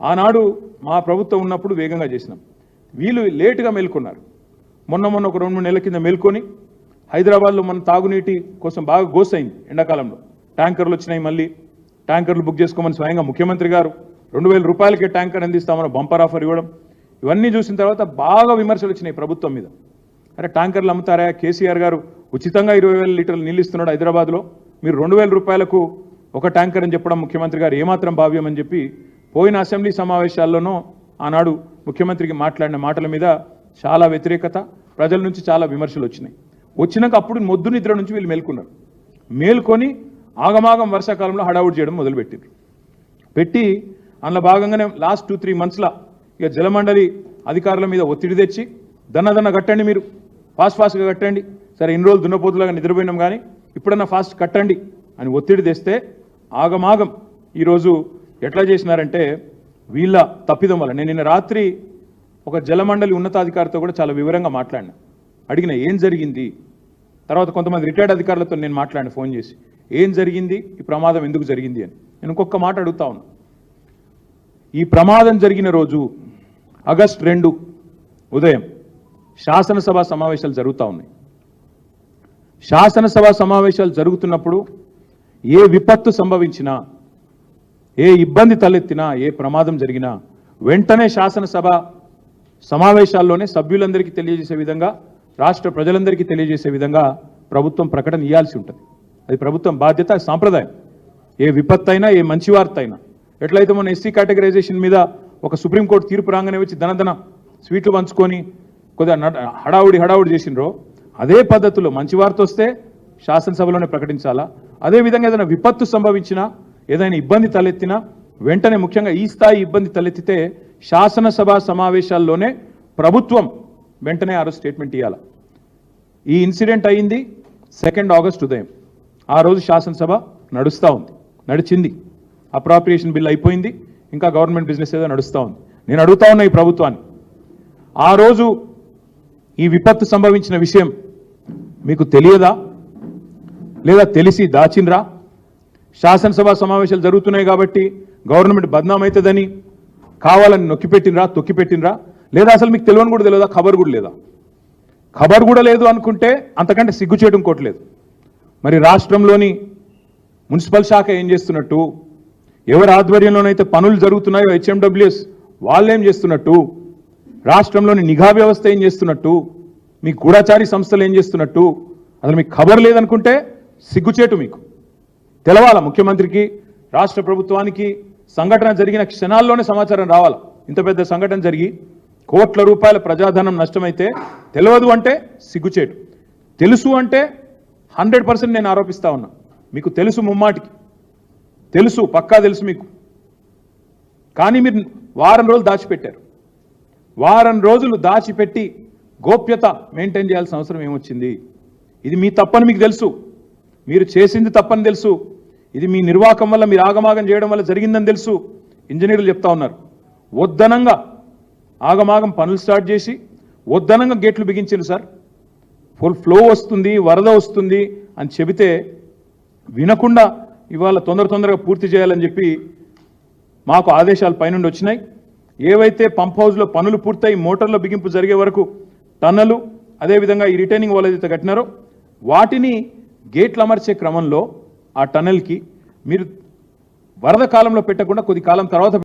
ఆనాడు మా ప్రభుత్వం ఉన్నప్పుడు వేగంగా చేసినాం. వీళ్ళు లేటుగా మేల్కొన్నారు. మొన్న మొన్న ఒక రెండు మూడు నెలల కింద మేల్కొని హైదరాబాద్లో మన తాగునీటి కోసం బాగా గోసైంది ఎండాకాలంలో. ట్యాంకర్లు వచ్చినాయి మళ్ళీ. ట్యాంకర్లు బుక్ చేసుకోమని స్వయంగా ముఖ్యమంత్రి గారు రెండు వేల రూపాయలకే ట్యాంకర్ అందిస్తామని బంపర్ ఆఫర్ ఇవ్వడం ఇవన్నీ చూసిన తర్వాత బాగా విమర్శలు వచ్చినాయి ప్రభుత్వం మీద. అరే ట్యాంకర్లు అమ్ముతారా? కేసీఆర్ గారు ఉచితంగా ఇరవై వేల లీటర్లు నీళ్ళు ఇస్తున్నాడు హైదరాబాద్లో. మీరు రెండు వేల రూపాయలకు ఒక ట్యాంకర్ అని చెప్పడం ముఖ్యమంత్రి గారు ఏమాత్రం భావ్యం అని చెప్పి పోయిన అసెంబ్లీ సమావేశాల్లోనూ ఆనాడు ముఖ్యమంత్రికి మాట్లాడిన మాటల మీద చాలా వ్యతిరేకత ప్రజల నుంచి చాలా విమర్శలు వచ్చినాయి. వచ్చినాక అప్పుడు మొద్దు నిద్ర నుంచి వీళ్ళు మేల్కొన్నారు. మేల్కొని ఆగమాగం వర్షాకాలంలో హడావుడి చేయడం మొదలుపెట్టారు పెట్టి అందులో భాగంగానే లాస్ట్ టూ త్రీ మంత్స్లో ఇక జలమండలి అధికారుల మీద ఒత్తిడి తెచ్చి దన్న దన్న కట్టండి మీరు ఫాస్ట్ ఫాస్ట్గా కట్టండి సరే ఇన్ని రోజులు దున్నపోతులాగా నిద్రపోయినాం కానీ ఇప్పుడన్నా ఫాస్ట్ కట్టండి అని ఒత్తిడి తెస్తే ఆగమాగం ఈరోజు ఎట్లా చేసినారంటే వీళ్ళ తప్పిదం వల్ల. నేను నిన్న రాత్రి ఒక జలమండలి ఉన్నతాధికారితో కూడా చాలా వివరంగా మాట్లాడినా. అడిగిన ఏం జరిగింది? తర్వాత కొంతమంది రిటైర్డ్ అధికారులతో నేను మాట్లాడిన ఫోన్ చేసి. ఏం జరిగింది? ఈ ప్రమాదం ఎందుకు జరిగింది? అని. నేను ఇంకొక మాట అడుగుతా ఉన్నా. ఈ ప్రమాదం జరిగిన రోజు ఆగస్ట్ రెండు ఉదయం శాసనసభ సమావేశాలు జరుగుతూ ఉన్నాయి. శాసనసభ సమావేశాలు జరుగుతున్నప్పుడు ఏ విపత్తు సంభవించినా ఏ ఇబ్బంది తలెత్తినా ఏ ప్రమాదం జరిగినా వెంటనే శాసనసభ సమావేశాల్లోనే సభ్యులందరికీ తెలియజేసే విధంగా రాష్ట్ర ప్రజలందరికీ తెలియజేసే విధంగా ప్రభుత్వం ప్రకటన ఇవ్వాల్సి ఉంటుంది. అది ప్రభుత్వం బాధ్యత సాంప్రదాయం. ఏ విపత్తు అయినా ఏ మంచి వార్త అయినా ఎట్లయితే మన ఎస్సీ కేటగరైజేషన్ మీద ఒక సుప్రీంకోర్టు తీర్పు రాగానే వచ్చి ధనధన స్వీట్లు పంచుకొని కొద్దిగా నడ- హడావుడి హడావుడి చేసినరో అదే పద్ధతిలో మంచి వార్త వస్తే శాసనసభలోనే ప్రకటించాలా? అదే విధంగా ఏదైనా విపత్తు సంభవించినా ఏదైనా ఇబ్బంది తలెత్తినా వెంటనే ముఖ్యంగా ఈ స్థాయి ఇబ్బంది తలెత్తితే శాసనసభ సమావేశాల్లోనే ప్రభుత్వం వెంటనే ఆ రోజు స్టేట్మెంట్ ఇవ్వాలి ఈ ఇన్సిడెంట్ అయింది సెకండ్ ఆగస్ట్ ఉదయం. ఆ రోజు శాసనసభ నడుస్తూ ఉంది. నడిచింది. అప్రాప్రియేషన్ బిల్ అయిపోయింది. ఇంకా గవర్నమెంట్ బిజినెస్ ఏదో నడుస్తూ ఉంది. నేను అడుగుతా ఉన్నా ఈ ప్రభుత్వాన్ని. ఆ రోజు ఈ విపత్తు సంభవించిన విషయం మీకు తెలియదా? లేదా తెలిసి దాచిన్రా శాసనసభ సమావేశాలు జరుగుతున్నాయి కాబట్టి గవర్నమెంట్ బద్నాం అవుతుందని కావాలని నొక్కిపెట్టినరా తొక్కిపెట్టినరా లేదా అసలు మీకు తెలియని కూడా తెలియదా? ఖబర్ కూడా లేదా? ఖబర్ కూడా లేదు అనుకుంటే అంతకంటే సిగ్గు చేయడం కోట్లేదు మరి రాష్ట్రంలోని మున్సిపల్ శాఖ ఏం చేస్తున్నట్టు? ఎవరి ఆధ్వర్యంలోనైతే పనులు జరుగుతున్నాయో హెచ్ఎండబ్ల్యూఎస్ వాళ్ళు ఏం చేస్తున్నట్టు? రాష్ట్రంలోని నిఘా వ్యవస్థ ఏం చేస్తున్నట్టు? మీ గూఢాచారి సంస్థలు ఏం చేస్తున్నట్టు? అసలు మీకు ఖబర్ లేదనుకుంటే సిగ్గుచేటు మీకు. తెలవాల ముఖ్యమంత్రికి రాష్ట్ర ప్రభుత్వానికి సంఘటన జరిగిన క్షణాల్లోనే సమాచారం రావాలి. ఇంత పెద్ద సంఘటన జరిగి కోట్ల రూపాయల ప్రజాధనం నష్టమైతే తెలియదు అంటే సిగ్గుచేటు. తెలుసు అంటే హండ్రెడ్ పర్సెంట్ నేను ఆరోపిస్తా ఉన్నా. మీకు తెలుసు ముమ్మాటికి. తెలుసు పక్కా తెలుసు మీకు. కానీ మీరు వారం రోజులు దాచిపెట్టారు. వారం రోజులు దాచిపెట్టి గోప్యత మెయింటైన్ చేయాల్సిన అవసరం ఏమొచ్చింది? ఇది మీ తప్పని మీకు తెలుసు. మీరు చేసింది తప్పని తెలుసు. ఇది మీ నిర్వాహకం వల్ల మీరు ఆగమాగం చేయడం వల్ల జరిగిందని తెలుసు. ఇంజనీర్లు చెప్తా ఉన్నారు. వద్దనంగా ఆగమాగం పనులు స్టార్ట్ చేసి వద్దనంగా గేట్లు బిగించారు సార్. ఫుల్ ఫ్లో వస్తుంది వరద వస్తుంది అని చెబితే వినకుండా ఇవాళ తొందర తొందరగా పూర్తి చేయాలని చెప్పి మాకు ఆదేశాలు పైనుండి వచ్చినాయి. ఏవైతే పంప్ హౌస్లో పనులు పూర్తయి మోటార్ల బిగింపు జరిగే వరకు టన్నలు అదేవిధంగా ఈ రిటైనింగ్ వాళ్ళు ఏదైతే కట్టినారో వాటిని గేట్లు అమర్చే క్రమంలో ఆ టన్నెల్కి మీరు వరద కాలంలో పెట్టకుండా కొద్ది కాలం తర్వాత